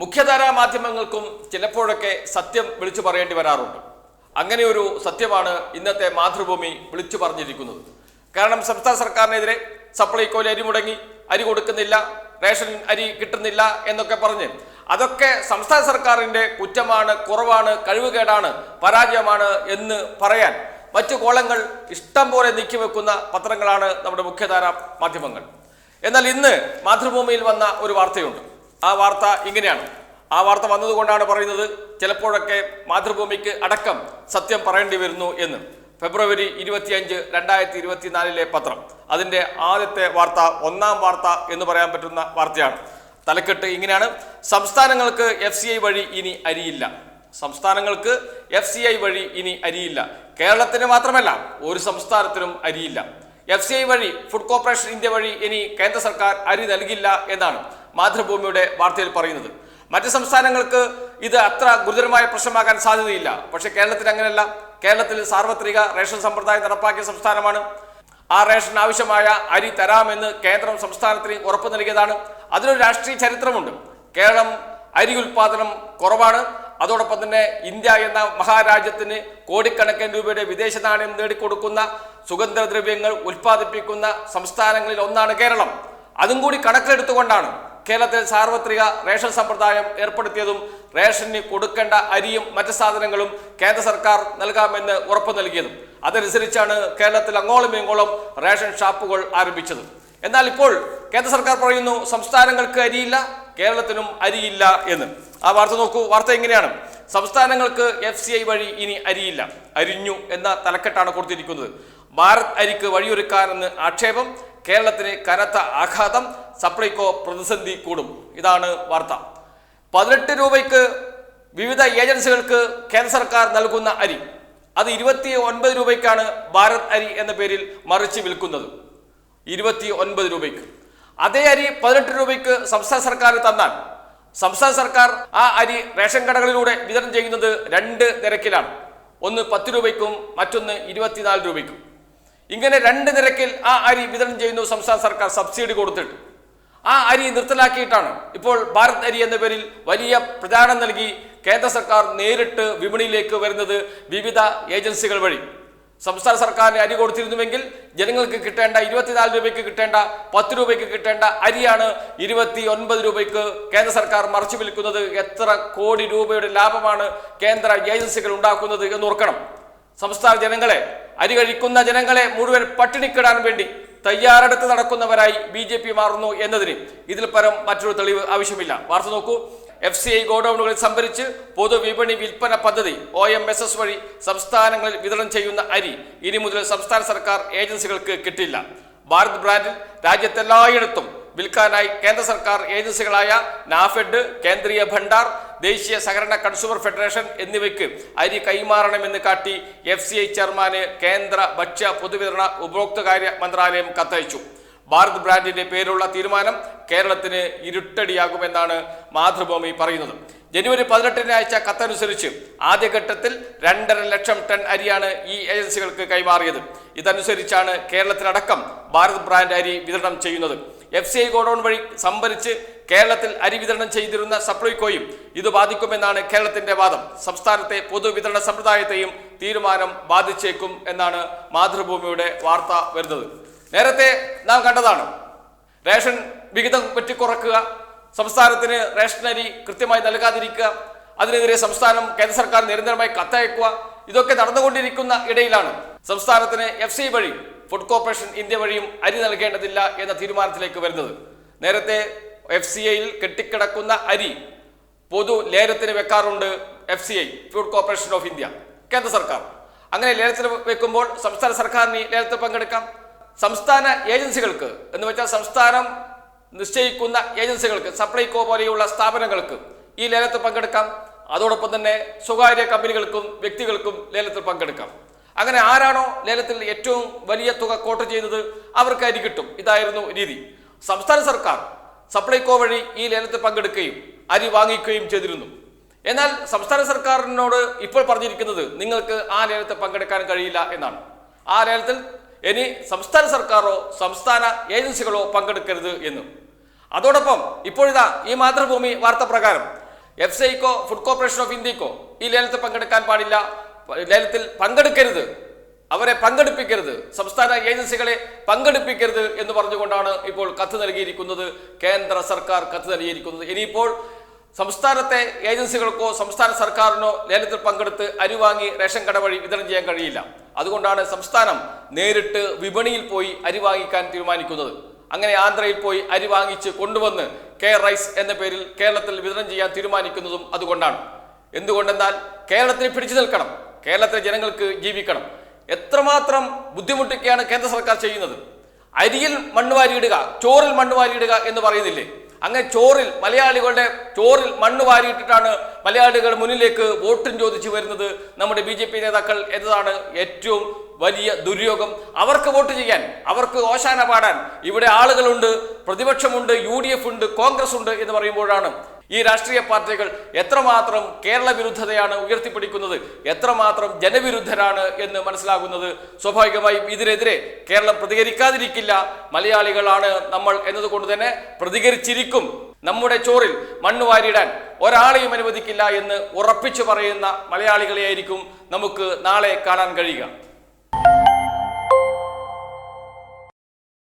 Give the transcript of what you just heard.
മുഖ്യധാരാ മാധ്യമങ്ങൾക്കും ചിലപ്പോഴൊക്കെ സത്യം വിളിച്ചു പറയേണ്ടി വരാറുണ്ട്. അങ്ങനെ ഒരു സത്യമാണ് ഇന്നത്തെ മാതൃഭൂമി വിളിച്ചു പറഞ്ഞിരിക്കുന്നത്. കാരണം സംസ്ഥാന സർക്കാരിനെതിരെ സപ്ലൈകോയിൽ അരി മുടങ്ങി അരി കൊടുക്കുന്നില്ല റേഷൻ അരി കിട്ടുന്നില്ല എന്നൊക്കെ പറഞ്ഞ് അതൊക്കെ സംസ്ഥാന സർക്കാരിന്റെ കുറ്റമാണ് കുറവാണ് കഴിവുകേടാണ് പരാജയമാണ് എന്ന് പറയാൻ മറ്റു കോളങ്ങൾ ഇഷ്ടം പോലെ നീക്കി വെക്കുന്ന പത്രങ്ങളാണ് നമ്മുടെ മുഖ്യധാര മാധ്യമങ്ങൾ. എന്നാൽ ഇന്ന് മാതൃഭൂമിയിൽ വന്ന ഒരു വാർത്തയുണ്ട്. ആ വാർത്ത ഇങ്ങനെയാണ്. ആ വാർത്ത വന്നതുകൊണ്ടാണ് പറയുന്നത് ചിലപ്പോഴൊക്കെ മാതൃഭൂമിക്ക് അടക്കം സത്യം പറയേണ്ടി വരുന്നു എന്ന്. ഫെബ്രുവരി ഇരുപത്തിയഞ്ച് രണ്ടായിരത്തി ഇരുപത്തിനാലിലെ പത്രം. അതിന്റെ ആദ്യത്തെ വാർത്ത ഒന്നാം വാർത്ത എന്ന് പറയാൻ പറ്റുന്ന വാർത്തയാണ്. തലക്കെട്ട് ഇങ്ങനെയാണ്. സംസ്ഥാനങ്ങൾക്ക് എഫ് സി ഐ വഴി ഇനി അരിയില്ല. സംസ്ഥാനങ്ങൾക്ക് എഫ് സി ഐ വഴി ഇനി അരിയില്ല. കേരളത്തിന് മാത്രമല്ല ഒരു സംസ്ഥാനത്തിനും അരിയില്ല. എഫ് സി ഐ വഴി ഫുഡ് കോർപ്പറേഷൻ ഇന്ത്യ വഴി ഇനി കേന്ദ്ര സർക്കാർ അരി നൽകില്ല എന്നാണ്. മാതൃഭൂമിയുടെ വാർത്തയിൽ പറയുന്നത്. മറ്റ് സംസ്ഥാനങ്ങൾക്ക് ഇത് അത്ര ഗുരുതരമായ പ്രശ്നമാകാൻ സാധ്യതയില്ല. പക്ഷേ കേരളത്തിൽ അങ്ങനെയല്ല. കേരളത്തിൽ സാർവത്രിക റേഷൻ സമ്പ്രദായം നടപ്പാക്കിയ സംസ്ഥാനമാണ്. ആ റേഷൻ ആവശ്യമായ അരി തരാമെന്ന് കേന്ദ്രം സംസ്ഥാനത്തിന് ഉറപ്പു നൽകിയതാണ്. അതിനൊരു രാഷ്ട്രീയ ചരിത്രമുണ്ട്. കേരളം അരി ഉൽപാദനം കുറവാണ്. അതോടൊപ്പം തന്നെ ഇന്ത്യ എന്ന മഹാരാജ്യത്തിന് കോടിക്കണക്കിന് രൂപയുടെ വിദേശ നാണയം നേടിക്കൊടുക്കുന്ന സുഗന്ധദ്രവ്യങ്ങൾ ഉൽപ്പാദിപ്പിക്കുന്ന സംസ്ഥാനങ്ങളിൽ ഒന്നാണ് കേരളം. അതും കൂടി കണക്കിലെടുത്തുകൊണ്ടാണ് കേരളത്തിൽ സാർവത്രിക റേഷൻ സമ്പ്രദായം ഏർപ്പെടുത്തിയതും റേഷന് കൊടുക്കേണ്ട അരിയും മറ്റ് സാധനങ്ങളും കേന്ദ്ര സർക്കാർ നൽകാമെന്ന് ഉറപ്പു നൽകിയതും. അതനുസരിച്ചാണ് കേരളത്തിൽ അങ്ങോളം ഇങ്ങോളം റേഷൻ ഷാപ്പുകൾ ആരംഭിച്ചത്. എന്നാൽ ഇപ്പോൾ കേന്ദ്ര സർക്കാർ പറയുന്നു സംസ്ഥാനങ്ങൾക്ക് അരിയില്ല കേരളത്തിനും അരിയില്ല എന്ന്. ആ വാർത്ത നോക്കൂ. വാർത്ത എങ്ങനെയാണ് സംസ്ഥാനങ്ങൾക്ക് എഫ് സി ഐ വഴി ഇനി അരിയില്ല. അരിഞ്ഞു എന്ന തലക്കെട്ടാണ് കൊടുത്തിരിക്കുന്നത്. ഭാരത് അരിക്ക് വഴിയൊരുക്കാനെന്ന് ആക്ഷേപം കേരളത്തിന് കനത്ത ആഘാതം സപ്ലൈകോ പ്രതിസന്ധി കൂടും. ഇതാണ് വാർത്ത. പതിനെട്ട് രൂപയ്ക്ക് വിവിധ ഏജൻസികൾക്ക് കേന്ദ്ര സർക്കാർ നൽകുന്ന അരി. അത് ഇരുപത്തി ഒൻപത് രൂപയ്ക്കാണ് ഭാരത് അരി എന്ന പേരിൽ മറിച്ച് വിൽക്കുന്നത്. ഇരുപത്തി ഒൻപത് രൂപയ്ക്ക്. അതേ അരി പതിനെട്ട് രൂപയ്ക്ക് സംസ്ഥാന സർക്കാർ തന്നാൽ. സംസ്ഥാന സർക്കാർ ആ അരി റേഷൻ കടകളിലൂടെ വിതരണം ചെയ്യുന്നത് രണ്ട് നിരക്കിലാണ്. ഒന്ന് പത്ത് രൂപയ്ക്കും മറ്റൊന്ന് ഇരുപത്തിനാല് രൂപയ്ക്കും. ഇങ്ങനെ രണ്ട് നിരക്കിൽ ആ അരി വിതരണം ചെയ്യുന്നു സംസ്ഥാന സർക്കാർ സബ്സിഡി കൊടുത്തിട്ട്. ആ അരി നിർത്തലാക്കിയിട്ടാണ്. ഇപ്പോൾ ഭാരത് അരി എന്ന പേരിൽ വലിയ പ്രചാരണം നൽകി കേന്ദ്ര സർക്കാർ നേരിട്ട് വിപണിയിലേക്ക് വരുന്നത് വിവിധ ഏജൻസികൾ വഴി. സംസ്ഥാന സർക്കാരിന് അരി കൊടുത്തിരുന്നുവെങ്കിൽ ജനങ്ങൾക്ക് കിട്ടേണ്ട ഇരുപത്തിനാല് രൂപയ്ക്ക് കിട്ടേണ്ട പത്ത് രൂപയ്ക്ക് കിട്ടേണ്ട അരിയാണ് ഇരുപത്തി ഒൻപത് രൂപയ്ക്ക് കേന്ദ്ര സർക്കാർ മറച്ചു വിൽക്കുന്നത് എത്ര കോടി രൂപയുടെ ലാഭമാണ് കേന്ദ്ര ഏജൻസികൾ ഉണ്ടാക്കുന്നത് എന്ന് ഓർക്കണം. സംസ്ഥാന ജനങ്ങളെ അരി കഴിക്കുന്ന ജനങ്ങളെ മുഴുവൻ പട്ടിണിക്കിടാൻ വേണ്ടി തയ്യാറെടുത്ത് നടക്കുന്നവരായി ബി ജെ പി മാറുന്നു എന്നതിന് ഇതിൽ പരം മറ്റൊരു തെളിവ് ആവശ്യമില്ല. വാർത്ത നോക്കൂ. എഫ് സി ഐ ഗോഡൌണുകളിൽ സംഭരിച്ച് പൊതുവിപണി വിൽപ്പന പദ്ധതി ഒ എം എസ് എസ് വഴി സംസ്ഥാനങ്ങളിൽ വിതരണം ചെയ്യുന്ന അരി ഇനി മുതൽ സംസ്ഥാന സർക്കാർ ഏജൻസികൾക്ക് കിട്ടില്ല. ഭാരത് ബ്രാൻഡിൽ രാജ്യത്തെല്ലായിടത്തും വിൽക്കാനായി കേന്ദ്ര സർക്കാർ ഏജൻസികളായ നാഫെഡ് കേന്ദ്രീയ ഭണ്ഡാർ ദേശീയ സഹകരണ കൺസ്യൂമർ ഫെഡറേഷൻ എന്നിവയ്ക്ക് അരി കൈമാറണമെന്ന് കാട്ടി എഫ് സി ഐ ചെയർമാന് കേന്ദ്ര ഭക്ഷ്യ പൊതുവിതരണ ഉപഭോക്തൃകാര്യ മന്ത്രാലയം കത്തയച്ചു. ഭാരത് ബ്രാൻഡിന്റെ പേരുള്ള തീരുമാനം കേരളത്തിന് ഇരുട്ടടിയാകുമെന്നാണ് മാതൃഭൂമി പറയുന്നത്. ജനുവരി പതിനെട്ടിന് അയച്ച കത്തനുസരിച്ച് ആദ്യഘട്ടത്തിൽ രണ്ടര ലക്ഷം ടൺ അരിയാണ് ഈ ഏജൻസികൾക്ക് കൈമാറിയത്. ഇതനുസരിച്ചാണ് കേരളത്തിലടക്കം ഭാരത് ബ്രാൻഡ് അരി വിതരണം ചെയ്യുന്നത്. എഫ് സി ഐ ഗോഡൌൺ വഴി സംഭരിച്ച് കേരളത്തിൽ അരി വിതരണം ചെയ്തിരുന്ന സപ്ലൈകോയും ഇത് ബാധിക്കുമെന്നാണ് കേരളത്തിന്റെ വാദം. സംസ്ഥാനത്തെ പൊതുവിതരണ സമ്പ്രദായത്തെയും തീരുമാനം ബാധിച്ചേക്കും എന്നാണ് മാതൃഭൂമിയുടെ വാർത്ത വരുന്നത്. നേരത്തെ നാം കണ്ടതാണ് റേഷൻ വിഹിതം വെട്ടിക്കുറക്കുക സംസ്ഥാനത്തിന് റേഷൻ അരി കൃത്യമായി നൽകാതിരിക്കുക അതിനെതിരെ സംസ്ഥാനം കേന്ദ്ര സർക്കാർ നിരന്തരമായി കത്തയക്കുക ഇതൊക്കെ നടന്നുകൊണ്ടിരിക്കുന്ന ഇടയിലാണ്. സംസ്ഥാനത്തിന് എഫ് സി വഴി ഫുഡ് കോർപ്പറേഷൻ ഇന്ത്യ വഴിയും അരി നൽകേണ്ടതില്ല എന്ന തീരുമാനത്തിലേക്ക് വരുന്നത്. നേരത്തെ എഫ് സി ഐയിൽ കെട്ടിക്കിടക്കുന്ന അരി പൊതു ലേലത്തിന് വെക്കാറുണ്ട് F C I food corporation of India കേന്ദ്ര സർക്കാർ. അങ്ങനെ ലേലത്തിൽ വെക്കുമ്പോൾ സംസ്ഥാന സർക്കാരിന് ലേലത്തിൽ പങ്കെടുക്കാം. സംസ്ഥാന ഏജൻസികൾക്ക് എന്ന് വെച്ചാൽ സംസ്ഥാനം നിശ്ചയിക്കുന്ന ഏജൻസികൾക്ക് സപ്ലൈകോ പോലെയുള്ള സ്ഥാപനങ്ങൾക്ക് ഈ ലേലത്തിൽ പങ്കെടുക്കാം. അതോടൊപ്പം തന്നെ സ്വകാര്യ കമ്പനികൾക്കും വ്യക്തികൾക്കും ലേലത്തിൽ പങ്കെടുക്കാം. അങ്ങനെ ആരാണോ ലേലത്തിൽ ഏറ്റവും വലിയ തുക കോട്ട് ചെയ്തത് അവർക്ക് അരി കിട്ടും. ഇതായിരുന്നു രീതി. സംസ്ഥാന സർക്കാർ സപ്ലൈകോ വഴി ഈ ലേലത്തിൽ പങ്കെടുക്കുകയും അരി വാങ്ങിക്കുകയും ചെയ്തിരുന്നു. എന്നാൽ സംസ്ഥാന സർക്കാരിനോട് ഇപ്പോൾ പറഞ്ഞിരിക്കുന്നത് നിങ്ങൾക്ക് ആ ലേലത്തിൽ പങ്കെടുക്കാൻ കഴിയില്ല എന്നാണ്. ആ ലേലത്തിൽ ഇനി സംസ്ഥാന സർക്കാരോ സംസ്ഥാന ഏജൻസികളോ പങ്കെടുക്കരുത് എന്ന്. അതോടൊപ്പം ഇപ്പോഴിതാ ഈ മാതൃഭൂമി വാർത്ത പ്രകാരം എഫ് സിക്കോ ഫുഡ് കോർപ്പറേഷൻ ഓഫ് ഇന്ത്യക്കോ ഈ ലേലത്തിൽ പങ്കെടുക്കാൻ പാടില്ല. ലേലത്തിൽ പങ്കെടുക്കരുത്. അവരെ പങ്കെടുപ്പിക്കരുത്. സംസ്ഥാന ഏജൻസികളെ പങ്കെടുപ്പിക്കരുത് എന്ന് പറഞ്ഞുകൊണ്ടാണ് ഇപ്പോൾ കത്ത് നൽകിയിരിക്കുന്നത്. കേന്ദ്ര സർക്കാർ കത്ത് നൽകിയിരിക്കുന്നത്. ഇനിയിപ്പോൾ സംസ്ഥാനത്തെ ഏജൻസികൾക്കോ സംസ്ഥാന സർക്കാരിനോ ലേലത്തിൽ പങ്കെടുത്ത് അരി വാങ്ങി റേഷൻ കട വഴി വിതരണം ചെയ്യാൻ കഴിയില്ല. അതുകൊണ്ടാണ് സംസ്ഥാനം നേരിട്ട് വിപണിയിൽ പോയി അരി വാങ്ങിക്കാൻ തീരുമാനിക്കുന്നത്. അങ്ങനെ ആന്ധ്രയിൽ പോയി അരി വാങ്ങിച്ച് കൊണ്ടുവന്ന് കെ റൈസ് എന്ന പേരിൽ കേരളത്തിൽ വിതരണം ചെയ്യാൻ തീരുമാനിക്കുന്നതും അതുകൊണ്ടാണ്. എന്തുകൊണ്ടെന്നാൽ കേരളത്തിന് പിടിച്ചു നിൽക്കണം. കേരളത്തിലെ ജനങ്ങൾക്ക് ജീവിക്കണം. എത്രമാത്രം ബുദ്ധിമുട്ടൊക്കെയാണ് കേന്ദ്ര സർക്കാർ ചെയ്യുന്നത്? അരിയിൽ മണ്ണ് വാരിയിടുക ചോറിൽ മണ്ണ് വാരിയിടുക എന്ന് പറയുന്നില്ലേ? അങ്ങനെ ചോറിൽ മലയാളികളുടെ ചോറിൽ മണ്ണ് വാരിയിട്ടിട്ടാണ് മലയാളികൾ മുന്നിലേക്ക് വോട്ടും ചോദിച്ചു വരുന്നത്. നമ്മുടെ ബി നേതാക്കൾ എന്നതാണ് ഏറ്റവും വലിയ ദുര്യോഗം. അവർക്ക് വോട്ട് ചെയ്യാൻ അവർക്ക് ഓശാന പാടാൻ ഇവിടെ ആളുകളുണ്ട് പ്രതിപക്ഷമുണ്ട് യു ഡി എഫ് ഉണ്ട് കോൺഗ്രസ് ഉണ്ട് എന്ന് പറയുമ്പോഴാണ് ഈ രാഷ്ട്രീയ പാർട്ടികൾ എത്രമാത്രം കേരള വിരുദ്ധതയാണ് ഉയർത്തിപ്പിടിക്കുന്നത് എത്രമാത്രം ജനവിരുദ്ധരാണ് എന്ന് മനസ്സിലാകുന്നത്. സ്വാഭാവികമായും ഇതിനെതിരെ കേരളം പ്രതികരിക്കാതിരിക്കില്ല. മലയാളികളാണ് നമ്മൾ എന്നതുകൊണ്ട് തന്നെ പ്രതികരിച്ചിരിക്കും. നമ്മുടെ ചോറിൽ മണ്ണ് വാരിയിടാൻ ഒരാളെയും അനുവദിക്കില്ല എന്ന് ഉറപ്പിച്ചു പറയുന്ന മലയാളികളെയായിരിക്കും നമുക്ക് നാളെ കാണാൻ കഴിയുക.